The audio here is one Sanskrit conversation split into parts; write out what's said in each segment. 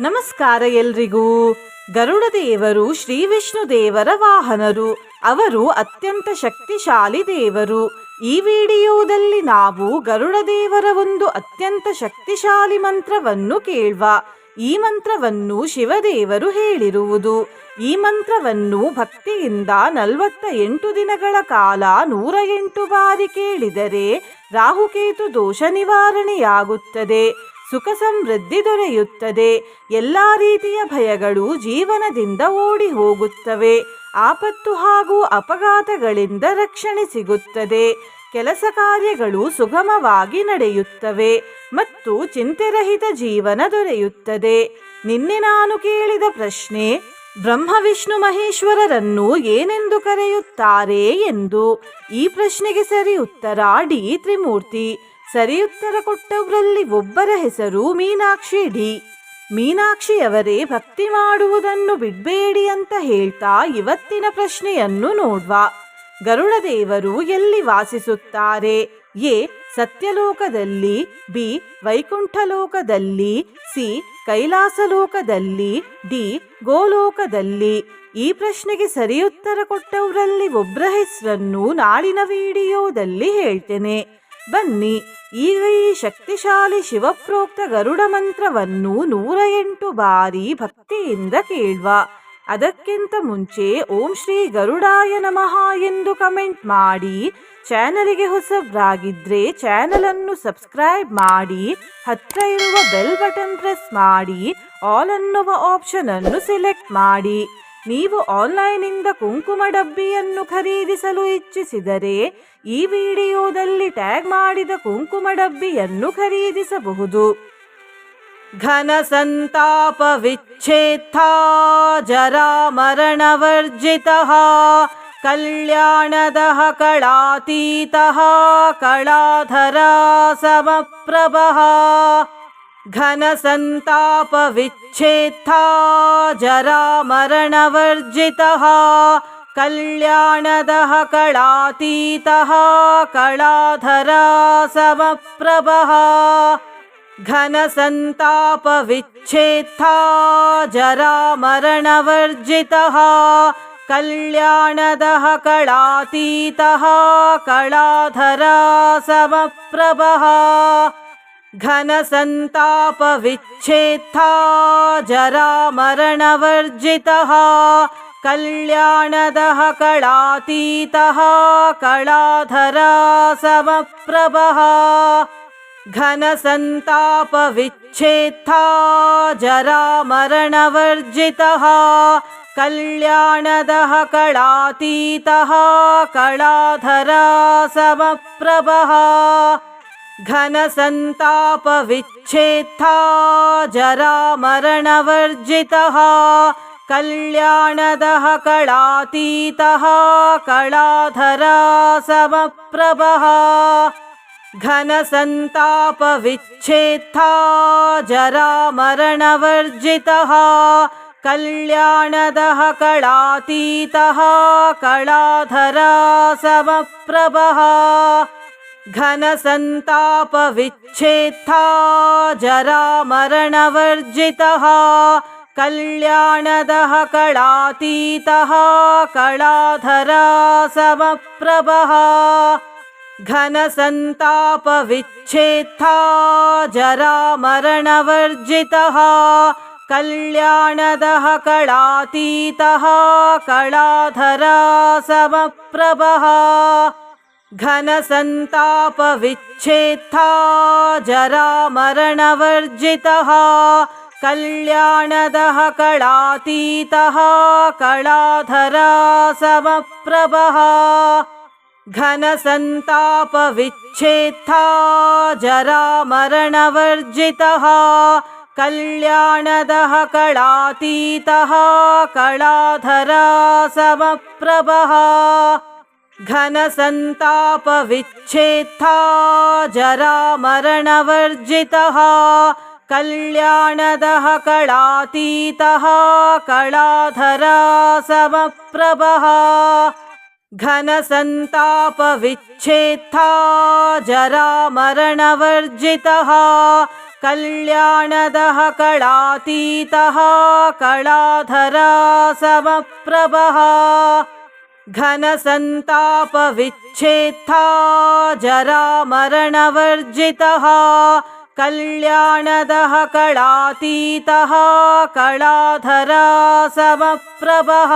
ನಮಸ್ಕಾರ ಎಲ್ರಿಗೂ. ಗರುಡ ದೇವರು ಶ್ರೀ ವಿಷ್ಣು ದೇವರ ವಾಹನರು. ಅವರು ಅತ್ಯಂತ ಶಕ್ತಿಶಾಲಿ ದೇವರು. ಈ ವಿಡಿಯೋದಲ್ಲಿ ನಾವು ಗರುಡ ದೇವರ ಒಂದು ಅತ್ಯಂತ ಶಕ್ತಿಶಾಲಿ ಮಂತ್ರವನ್ನು ಕೇಳುವ. ಈ ಮಂತ್ರವನ್ನು ಶಿವದೇವರು ಹೇಳಿರುವುದು. ಈ ಮಂತ್ರವನ್ನು ಭಕ್ತಿಯಿಂದ ನಲವತ್ತ ಎಂಟು ದಿನಗಳ ಕಾಲ ನೂರ ಎಂಟು ಬಾರಿ ಕೇಳಿದರೆ ರಾಹುಕೇತು ದೋಷ ನಿವಾರಣೆಯಾಗುತ್ತದೆ. ಸುಖ ಸಮೃದ್ಧಿ ದೊರೆಯುತ್ತದೆ. ಎಲ್ಲ ರೀತಿಯ ಭಯಗಳು ಜೀವನದಿಂದ ಓಡಿ ಹೋಗುತ್ತವೆ. ಆಪತ್ತು ಹಾಗೂ ಅಪಘಾತಗಳಿಂದ ರಕ್ಷಣೆ ಸಿಗುತ್ತದೆ. ಕೆಲಸ ಕಾರ್ಯಗಳು ಸುಗಮವಾಗಿ ನಡೆಯುತ್ತವೆ ಮತ್ತು ಚಿಂತೆರಹಿತ ಜೀವನ ದೊರೆಯುತ್ತದೆ. ನಿನ್ನೆ ನಾನು ಕೇಳಿದ ಪ್ರಶ್ನೆ, ಬ್ರಹ್ಮ, ವಿಷ್ಣು, ಮಹೇಶ್ವರರನ್ನು ಏನೆಂದು ಕರೆಯುತ್ತಾರೆ ಎಂದು? ಈ ಪ್ರಶ್ನೆಗೆ ಸರಿ ಉತ್ತರ ಡಿ. ತ್ರಿಮೂರ್ತಿ. ಸರಿ ಉತ್ತರ ಕೊಟ್ಟವರಲ್ಲಿ ಒಬ್ಬರ ಹೆಸರು ಮೀನಾಕ್ಷಿ ಡಿ. ಮೀನಾಕ್ಷಿಯವರೇ ಭಕ್ತಿ ಮಾಡುವುದನ್ನು ಬಿಡಬೇಡಿ ಅಂತ ಹೇಳ್ತಾ ಇವತ್ತಿನ ಪ್ರಶ್ನೆಯನ್ನು ನೋಡುವ. ಗರುಡ ದೇವರು ಎಲ್ಲಿ ವಾಸಿಸುತ್ತಾರೆ? ಎ. ಸತ್ಯಲೋಕದಲ್ಲಿ, ಬಿ. ವೈಕುಂಠಲೋಕದಲ್ಲಿ, ಸಿ. ಕೈಲಾಸಲೋಕದಲ್ಲಿ, ಡಿ. ಗೋಲೋಕದಲ್ಲಿ. ಈ ಪ್ರಶ್ನೆಗೆ ಸರಿಯುತ್ತರ ಕೊಟ್ಟವರಲ್ಲಿ ಒಬ್ಬರ ಹೆಸರನ್ನು ನಾಳಿನ ವಿಡಿಯೋದಲ್ಲಿ ಹೇಳ್ತೇನೆ. ಬನ್ನಿ, ಈಗ ಈ ಶಕ್ತಿಶಾಲಿ ಶಿವಪ್ರೋಕ್ತ ಗರುಡ ಮಂತ್ರವನ್ನು ನೂರ ಎಂಟು ಬಾರಿ ಭಕ್ತಿಯಿಂದ ಕೇಳುವ. ಅದಕ್ಕಿಂತ ಮುಂಚೆ ಓಂ ಶ್ರೀ ಗರುಡಾಯ ನಮಃ ಎಂದು ಕಮೆಂಟ್ ಮಾಡಿ, ಚಾನಲಿಗೆ ಹೊಸಬ್ರಾಗಿದ್ರೆ ಚಾನಲನ್ನು ಸಬ್ಸ್ಕ್ರೈಬ್ ಮಾಡಿ, ಹತ್ರ ಇರುವ ಬೆಲ್ ಬಟನ್ ಪ್ರೆಸ್ ಮಾಡಿ, ಆಲ್ ಅನ್ನುವ ಆಪ್ಷನ್ ಅನ್ನು ಸೆಲೆಕ್ಟ್ ಮಾಡಿ. ನೀವು ಆನ್ಲೈನಿಂದ ಕುಂಕುಮ ಡಬ್ಬಿಯನ್ನು ಖರೀದಿಸಲು ಇಚ್ಛಿಸಿದರೆ ಈ ವಿಡಿಯೋದಲ್ಲಿ ಟ್ಯಾಗ್ ಮಾಡಿದ ಕುಂಕುಮ ಡಬ್ಬಿಯನ್ನು ಖರೀದಿಸಬಹುದು. ಘನ ಸಂತಾಪ ವಿಚ್ಛೇತ್ತ ಜರಾ ಮರಣವರ್ಜಿತ, ಕಲ್ಯಾಣದ ಕಳಾತೀತ ಕಳಾಧರ ಸಮಪ್ರಭ. घनसन्तापविच्छेत्था जरामरणवर्जितः कल्याणदः कलातीतः कलाधरा समप्रभः घनसन्तापविच्छेत्था जरामरणवर्जितः कल्याणदः कलातीतः कलाधरा समप्रभः घनसन्तापविच्छेत्था जरामरणवर्जितः कल्याणदः कलातीतः कलाधरा समप्रभः घनसन्तापविच्छेत्था जरामरणवर्जितः कल्याणदः कलातीतः कलाधरा समप्रभः घनसन्तापविच्छेत्था जरामरणवर्जितः कल्याणदः कलातीतः कलाधरा समप्रभः घनसन्तापविच्छेत्था जरामरणवर्जितः कल्याणदः कलातीतः कलाधरा समप्रभः घनसन्तापविच्छेत्था जरामरणवर्जितः कल्याणदः कलातीतः कलाधरा समप्रभः घनसन्तापविच्छेत्था जरामरणवर्जितः कल्याणदः कलातीतः कलाधरा समप्रभः घनसन्तापविच्छेत्था जरामरणवर्जितः कल्याणदः कलातीतः कलाधरा समप्रभः। घनसन्तापविच्छेत्था जरामरणवर्जितः कल्याणदः कलातीतः कलाधरा समप्रभः। घनसन्तापविच्छेत्था जरामरणवर्जितः कल्याणदः कलातीतः कलाधरा समप्रभः घनसन्तापविच्छेत्था जरामरणवर्जितः कल्याणदः कळातीतः कलाधरा समप्रभः घनसन्तापविच्छेत्था जरामरणवर्जितः कल्याणदः कलातीतः कलाधरा समप्रभः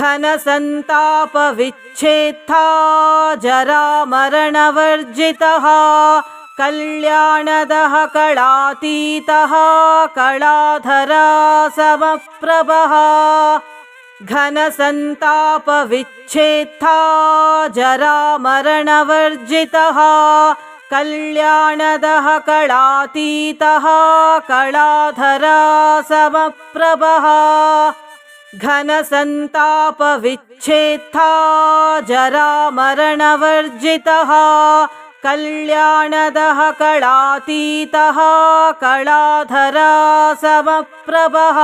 घनसन्तापविच्छेत्था जरामरणवर्जितः कल्याणदः कलातीतः कलाधरा समप्रभः घनसन्तापविच्छेत्था जरामरणवर्जितः कल्याणदः कलातीतः कलाधरा समप्रभः। घनसन्तापविच्छेत्था जरामरणवर्जितः कल्याणदः कलातीतः कलाधरा समप्रभः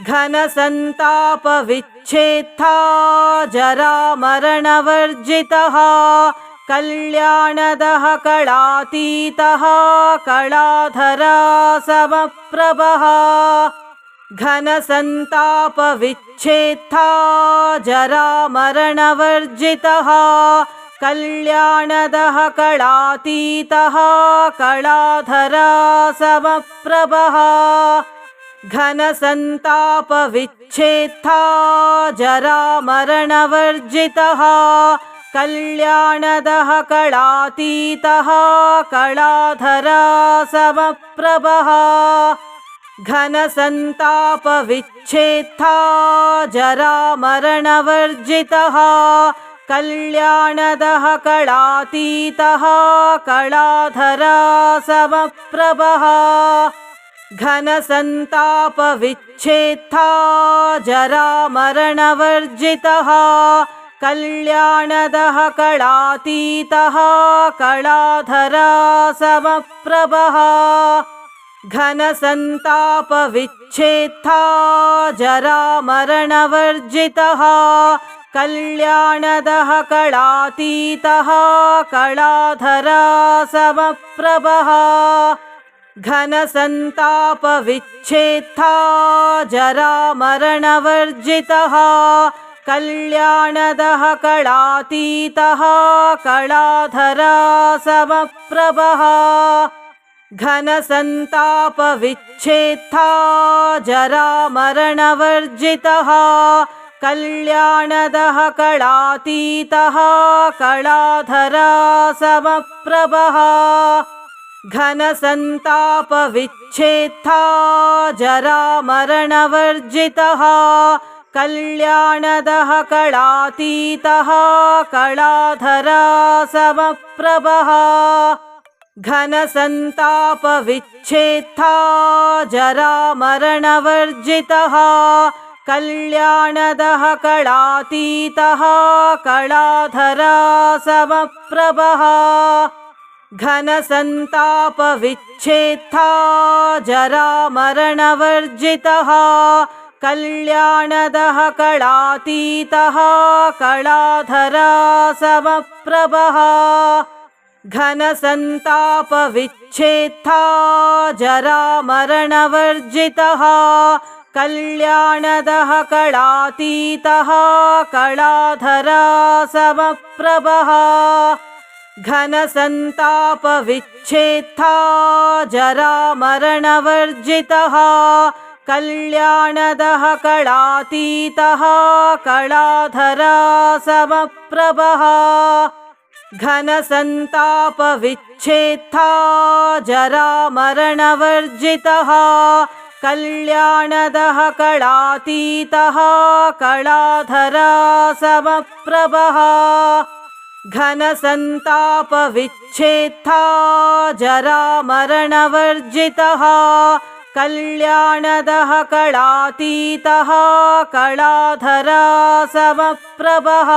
घनसन्तापविच्छेत्था जरामरणवर्जितः कल्याणदः कलातीतः कलाधरा समप्रभः घनसन्तापविच्छेत्था जरामरणवर्जितः कल्याणदः कलातीतः कलाधरा समप्रभः घनसन्तापविच्छेत्था जरामरणवर्जितः कल्याणदः कलातीतः कलाधरा समप्रभः घनसन्तापविच्छेत्था जरामरणवर्जितः कल्याणदः कलातीतः कलाधरा समप्रभः घनसन्तापविच्छेत्था जरामरणवर्जितः कल्याणदः कलातीतः कलाधरा समप्रभः। घनसन्तापविच्छेत्था जरामरणवर्जितः कल्याणदः कलातीतः कलाधरा समप्रभः घनसन्तापविच्छेत्था जरामरणवर्जितः कल्याणदः कलातीतः कलाधरा समप्रभः घनसन्तापविच्छेत्था जरामरणवर्जितः कल्याणदः कलातीतः कलाधरा समप्रभः घनसन्तापविच्छेत्था जरामरणवर्जितः कल्याणदः कलातीतः कलाधरा समप्रभः घनसन्तापविच्छेत्था जरामरणवर्जितः कल्याणदः कलातीतः कलाधरा समप्रभः घनसन्तापविच्छेत्था जरामरणवर्जितः कल्याणदः कलातीतः कलाधरा समप्रभः घनसन्तापविच्छेत्था जरामरणवर्जितः कल्याणदः कलातीतः कलाधरा समप्रभः घनसन्तापविच्छेत्था जरामरणवर्जितः कल्याणदः कलातीतः कलाधरा समप्रभः घनसन्तापविच्छेत्था जरामरणवर्जितः कल्याणदः कलातीतः कलाधरा समप्रभः घनसन्तापविच्छेत्था जरामरणवर्जितः कल्याणदः कलातीतः कलाधरा समप्रभः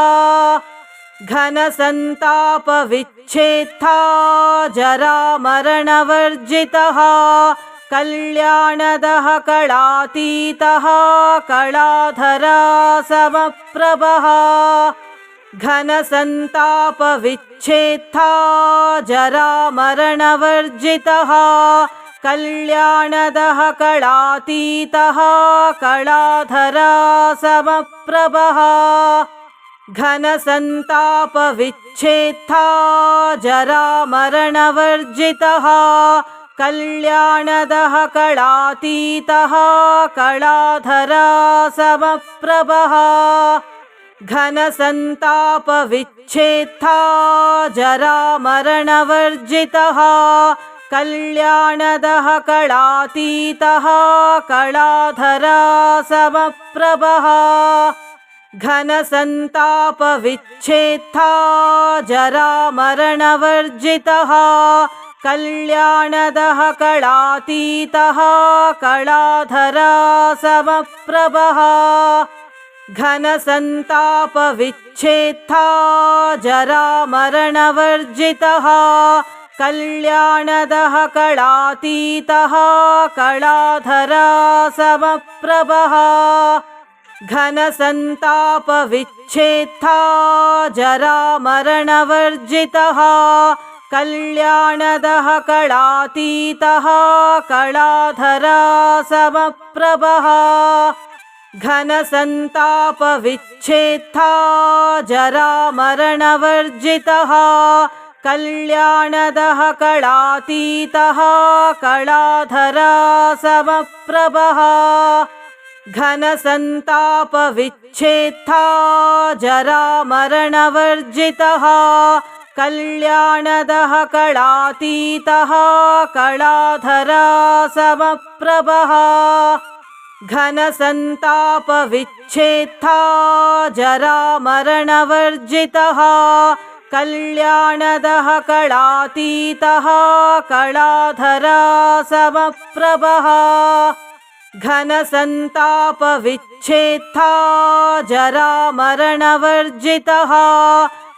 घनसन्तापविच्छेत्था जरामरणवर्जितः कल्याणदः कलातीतः कलाधरा समप्रभः घनसन्तापविच्छेत्था जरामरणवर्जितः कल्याणदः कलातीतः कलाधरा समप्रभः। घनसन्तापविच्छेत्था जरामरणवर्जितः कल्याणदः कलातीतः कलाधरा समप्रभः घनसन्तापविच्छेत्था जरामरणवर्जितः कल्याणदः कलातीतः कलाधरा समप्रभः घनसन्तापविच्छेत्था जरामरणवर्जितः कल्याणदः कलातीतः कलाधरा समप्रभः घनसन्तापविच्छेत्था जरामरणवर्जितः कल्याणदः कलातीतः कलाधरा समप्रभः घनसन्तापविच्छेत्था जरामरणवर्जितः कल्याणदः कलातीतः कलाधरा समप्रभः घनसन्तापविच्छेत्था जरामरणवर्जितः कल्याणदः कलातीतः कलाधरा समप्रभः घनसन्तापविच्छेत्था जरामरणवर्जितः कल्याणदः कलातीतः कलाधरा समप्रभः घनसन्तापविच्छेत्था जरामरणवर्जितः कल्याणदः कलातीतः कलाधरा समप्रभः घनसन्तापविच्छेत्था जरामरणवर्जितः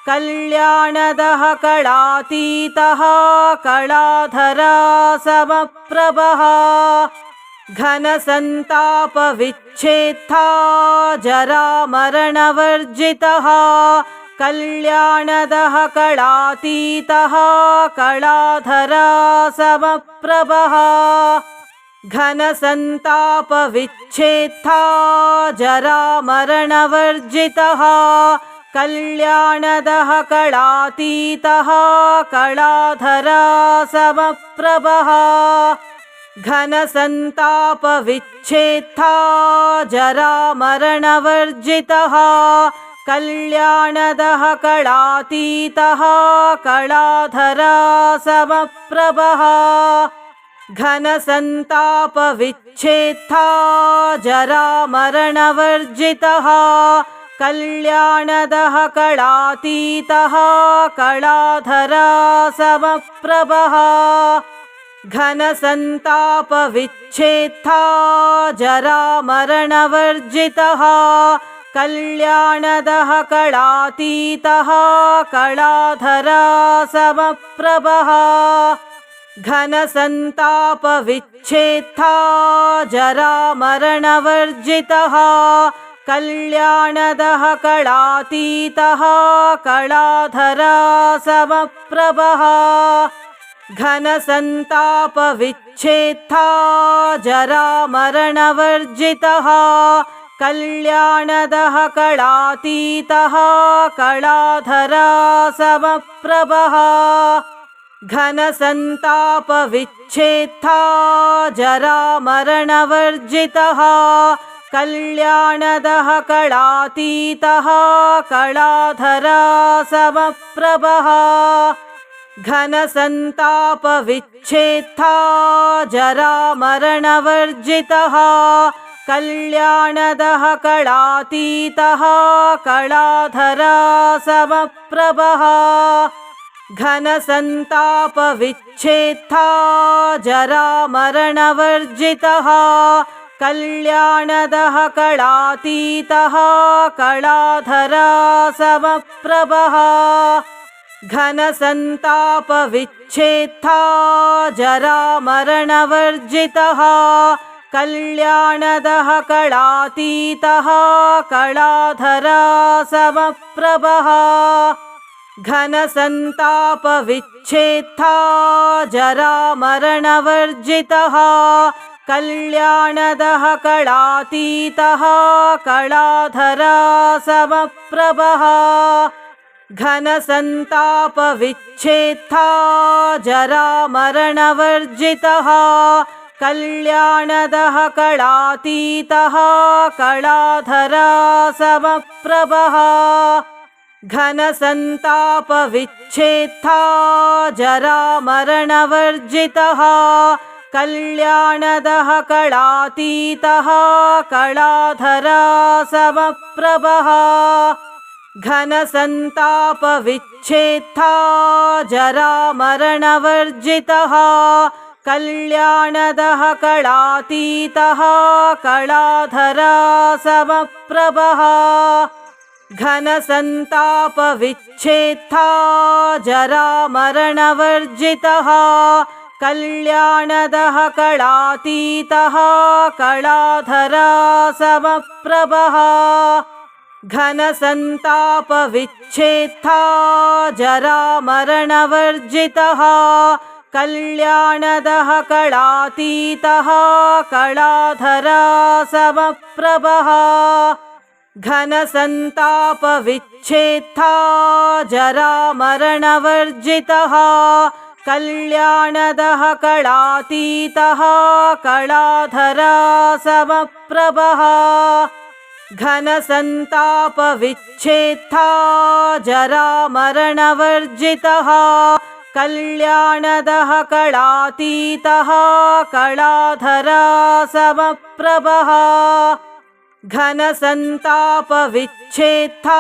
कल्याणदः कलातीतः कलाधरा समप्रभः घनसन्तापविच्छेत्था जरामरणवर्जितः कल्याणदः कलातीतः कलाधरा समप्रभः। घनसन्तापविच्छेत्था जरामरणवर्जितः कल्याणदः कलातीतः कलाधरा समप्रभः घनसन्तापविच्छेत्था जरामरणवर्जितः कल्याणदः कलातीतः कलाधरा समप्रभः घनसन्तापविच्छेत्था जरामरणवर्जितः कल्याणदः कलातीतः कलाधरा समप्रभः घनसन्तापविच्छेत्था जरामरणवर्जितः कल्याणदः कलातीतः कलाधरा समप्रभः घनसन्तापविच्छेत्था जरामरणवर्जितः कल्याणदः कलातीतः कलाधरा समप्रभः घनसन्तापविच्छेत्था जरामरणवर्जितः कल्याणदः कलातीतः कलाधरा समप्रभः घनसन्तापविच्छेत्था जरामरणवर्जितः कल्याणदः कलातीतः कलाधरा समप्रभः घनसन्तापविच्छेत्था जरामरणवर्जितः कल्याणदः कलातीतः कलाधरा समप्रभः घनसन्तापविच्छेत्था जरामरणवर्जितः कल्याणदः कलातीतः कलाधरा समप्रभः घनसन्तापविच्छेत्था जरामरणवर्जितः कल्याणदः कलातीतः कलाधरा समप्रभः घनसन्तापविच्छेत्था जरामरणवर्जितः कल्याणदः कलातीतः कलाधरा समप्रभः घनसन्तापविच्छेत्था जरामरणवर्जितः कल्याणदः कलातीतः कलाधरा समप्रभः घनसन्तापविच्छेत्था जरामरणवर्जितः कल्याणदः कलातीतः कलाधरा समप्रभः घनसन्तापविच्छेत्था जरामरणवर्जितः कल्याणदः कलातीतः कलाधरा समप्रभः घनसन्तापविच्छेत्था जरामरणवर्जितः कल्याणदः कलातीतः कलाधरा समप्रभः घनसन्तापविच्छेत्था जरामरणवर्जितः कल्याणदः कलातीतः कलाधरा समप्रभः घनसन्तापविच्छेत्था जरामरणवर्जितः कल्याणदः कलातीतः कलाधरा समप्रभः घनसन्तापविच्छेत्था जरामरणवर्जितः कल्याणदः कलातीतः कलाधरा समप्रभः घनसन्तापविच्छेत्था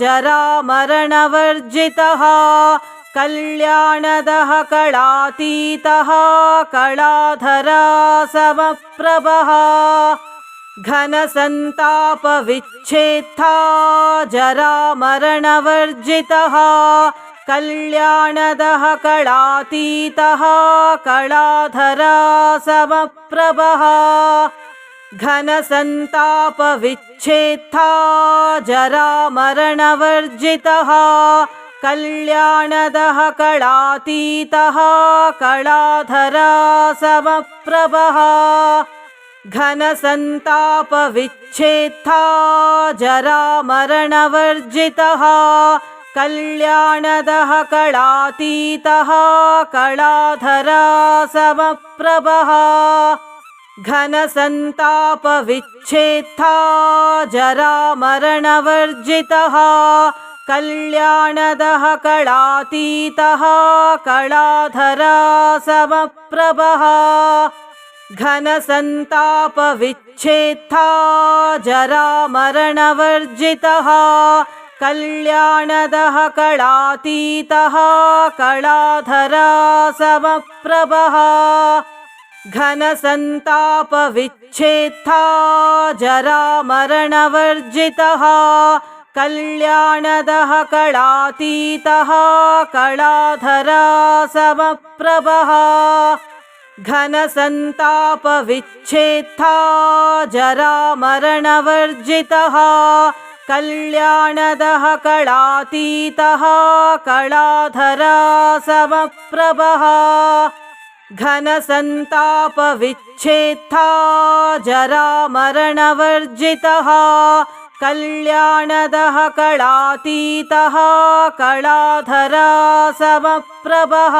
जरामरणवर्जितः कल्याणदः कलातीतः कलाधरा समप्रभः घनसन्तापविच्छेत्था जरामरणवर्जितः कल्याणदः कलातीतः कलाधरा समप्रभः। घनसन्तापविच्छेत्था जरामरणवर्जितः कल्याणदः कलातीतः कलाधरा समप्रभः घनसन्तापविच्छेत्था जरामरणवर्जितः कल्याणदः कलातीतः कलाधरा समप्रभः घनसन्तापविच्छेत्था जरामरणवर्जितः कल्याणदः कलातीतः कलाधरा समप्रभः घनसन्तापविच्छेत्था जरामरणवर्जितः कल्याणदः कलातीतः कलाधरा समप्रभः। घनसन्तापविच्छेत्था जरामरणवर्जितः कल्याणदः कलातीतः कलाधरा समप्रभः घनसन्तापविच्छेत्था जरामरणवर्जितः कल्याणदः कलातीतः कलाधरा समप्रभः घनसन्तापविच्छेत्था जरामरणवर्जितः कल्याणदः कलातीतः कलाधरा समप्रभः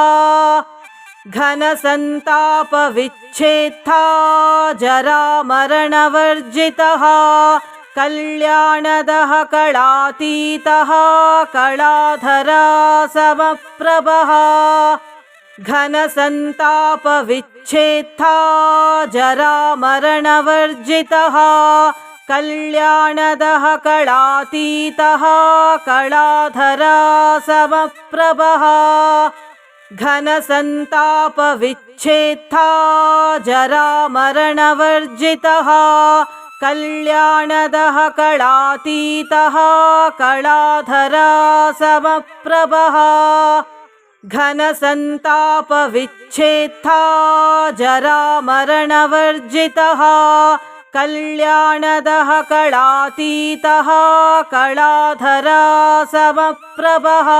घनसन्तापविच्छेत्था जरामरणवर्जितः कल्याणदः कलातीतः कलाधरा समप्रभः घनसन्तापविच्छेत्था जरामरणवर्जितः कल्याणदः कलातीतः कलाधरा समप्रभः घनसन्तापविच्छेत्था जरामरणवर्जितः कल्याणदः कलातीतः कलाधरा समप्रभः घनसन्तापविच्छेत्था जरामरणवर्जितः कल्याणदः कलातीतः कलाधरा समप्रभः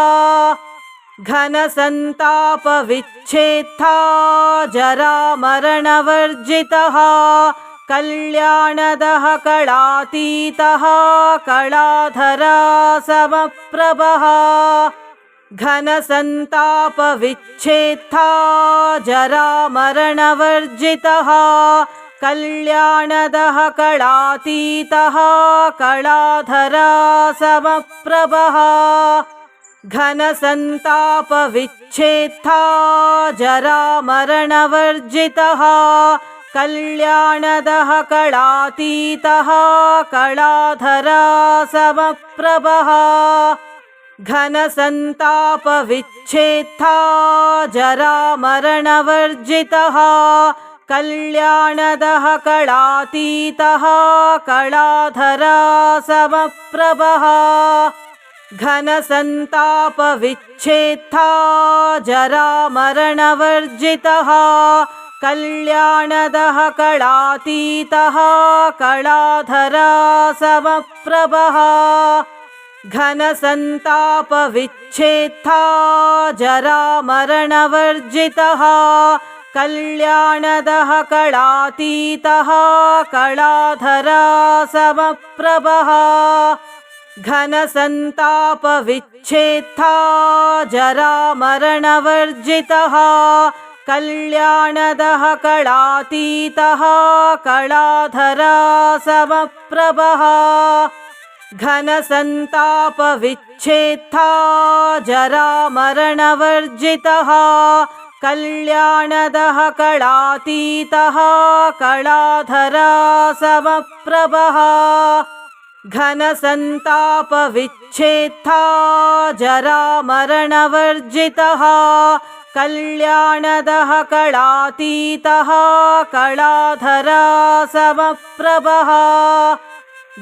घनसन्तापविच्छेत्था जरामरणवर्जितः कल्याणदः कलातीतः कलाधरा समप्रभः घनसन्तापविच्छेत्था जरामरणवर्जितः कल्याणदः कलातीतः कलाधरा समप्रभः घनसन्तापविच्छेत्था जरामरणवर्जितः कल्याणदः कलातीतः कलाधरा समप्रभः घनसन्तापविच्छेत्था जरामरणवर्जितः कल्याणदः कलातीतः कलाधरा समप्रभः घनसन्तापविच्छेत्था जरामरणवर्जितः कल्याणदः कलातीतः कलाधरा समप्रभः घनसन्तापविच्छेत्था जरामरणवर्जितः कल्याणदः कलातीतः कलाधरा समप्रभः घनसन्तापविच्छेत्था जरामरणवर्जितः कल्याणदः कलातीतः कलाधरा समप्रभः। घनसन्तापविच्छेत्था जरामरणवर्जितः कल्याणदः कलातीतः कलाधरा समप्रभः घनसन्तापविच्छेत्था जरामरणवर्जितः कल्याणदः कलातीतः कलाधरा समप्रभः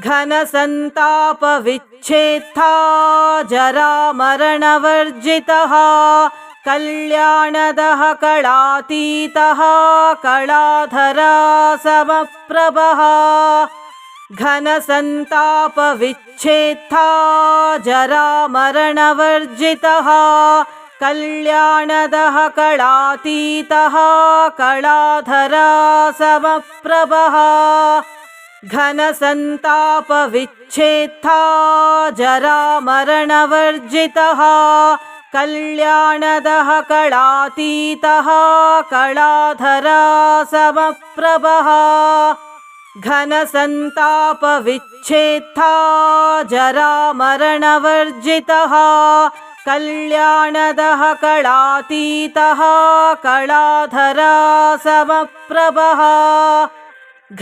घनसन्तापविच्छेत्था जरामरणवर्जितः कल्याणदः कलातीतः कलाधरा समप्रभः घनसन्तापविच्छेत्था जरामरणवर्जितः कल्याणदः कलातीतः कलाधरा समप्रभः घनसन्तापविच्छेत्था जरामरणवर्जितः कल्याणदः कलातीतः कलाधरा समप्रभः घनसन्तापविच्छेत्था जरामरणवर्जितः कल्याणदः कलातीतः कलाधरा समप्रभः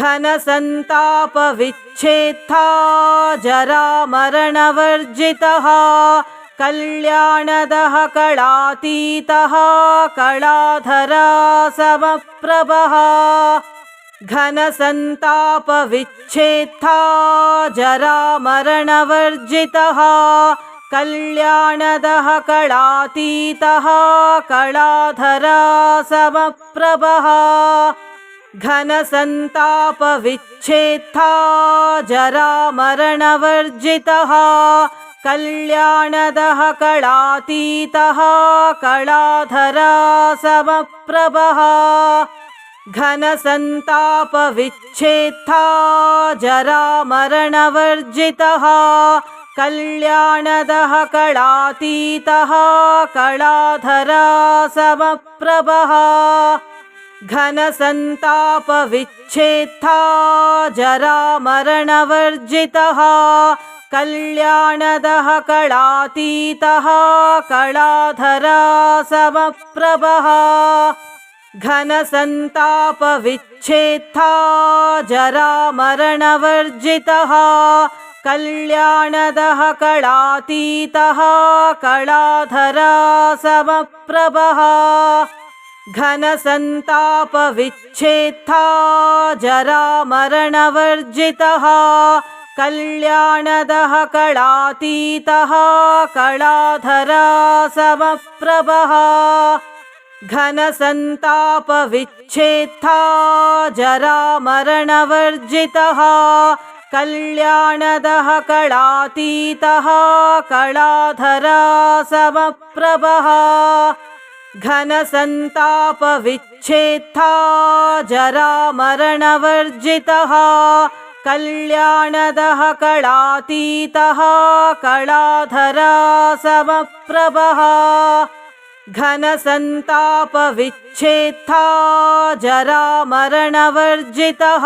घनसन्तापविच्छेत्था जरामरणवर्जितः कल्याणदः कलातीतः कलाधरा समप्रभः घनसन्तापविच्छेत्था जरामरणवर्जितः कल्याणदः कलातीतः कलाधरा समप्रभः घनसन्तापविच्छेत्था जरामरणवर्जितः कल्याणदः कलातीतः कलाधरा समप्रभः घनसन्तापविच्छेत्था जरामरणवर्जितः कल्याणदः कलातीतः कलाधरा समप्रभः घनसन्तापविच्छेत्था जरामरणवर्जितः कल्याणदः कलातीतः कलाधरा समप्रभः घनसन्तापविच्छेत्था जरामरणवर्जितः कल्याणदः कलातीतः कलाधरा समप्रभः। घनसन्तापविच्छेत्था जरामरणवर्जितः कल्याणदः कलातीतः कलाधरा समप्रभः घनसन्तापविच्छेत्था जरामरणवर्जितः कल्याणदः कलातीतः कलाधरा समप्रभः। घनसन्तापविच्छेत्था जरामरणवर्जितः कल्याणदः कलातीतः कलाधरा समप्रभः घनसन्तापविच्छेत्था जरामरणवर्जितः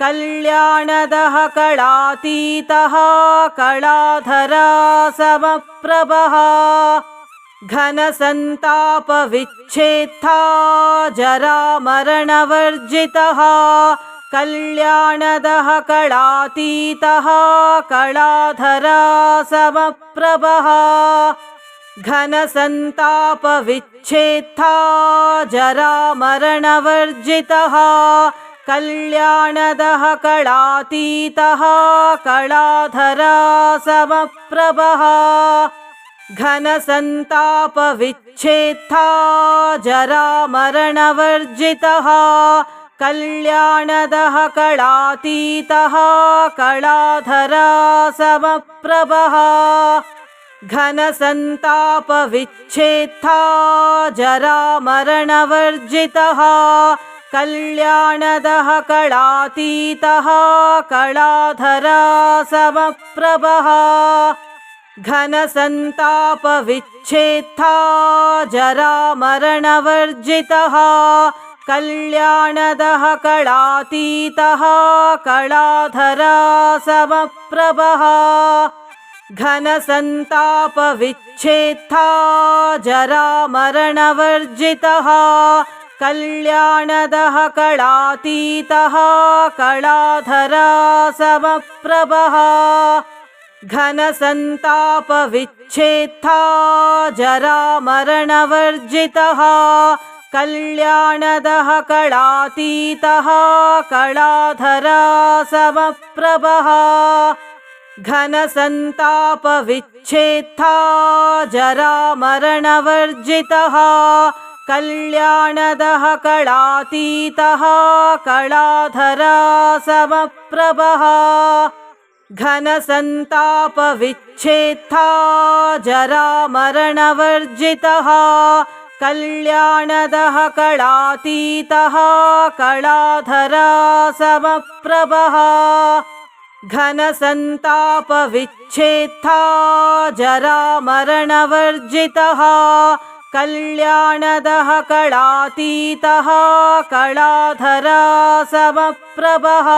कल्याणदः कलातीतः कलाधरा समप्रभः घनसन्तापविच्छेत्था जरामरणवर्जितः कल्याणदः कलातीतः कलाधरा समप्रभः घनसन्तापविच्छेत्था जरामरणवर्जितः कल्याणदः कलातीतः कलाधरा समप्रभः। घनसन्तापविच्छेत्था जरामरणवर्जितः कल्याणदः कलातीतः कलाधरा समप्रभः घनसन्तापविच्छेत्था जरामरणवर्जितः कल्याणदः कलातीतः कलाधरा समप्रभः घनसन्तापविच्छेत्था जरामरणवर्जितः कल्याणदः कलातीतः कलाधरा समप्रभः घनसन्तापविच्छेत्था जरामरणवर्जितः कल्याणदः कलातीतः कलाधरा समप्रभः घनसन्तापविच्छेत्था जरामरणवर्जितः कल्याणदः कलातीतः कलाधरा समप्रभः घनसन्तापविच्छेत्था जरामरणवर्जितः कल्याणदः कलातीतः कलाधरा समप्रभः। घनसन्तापविच्छेत्था जरामरणवर्जितः कल्याणदः कलातीतः कलाधरा समप्रभः घनसन्तापविच्छेत्था जरामरणवर्जितः कल्याणदः कलातीतः कलाधरा समप्रभः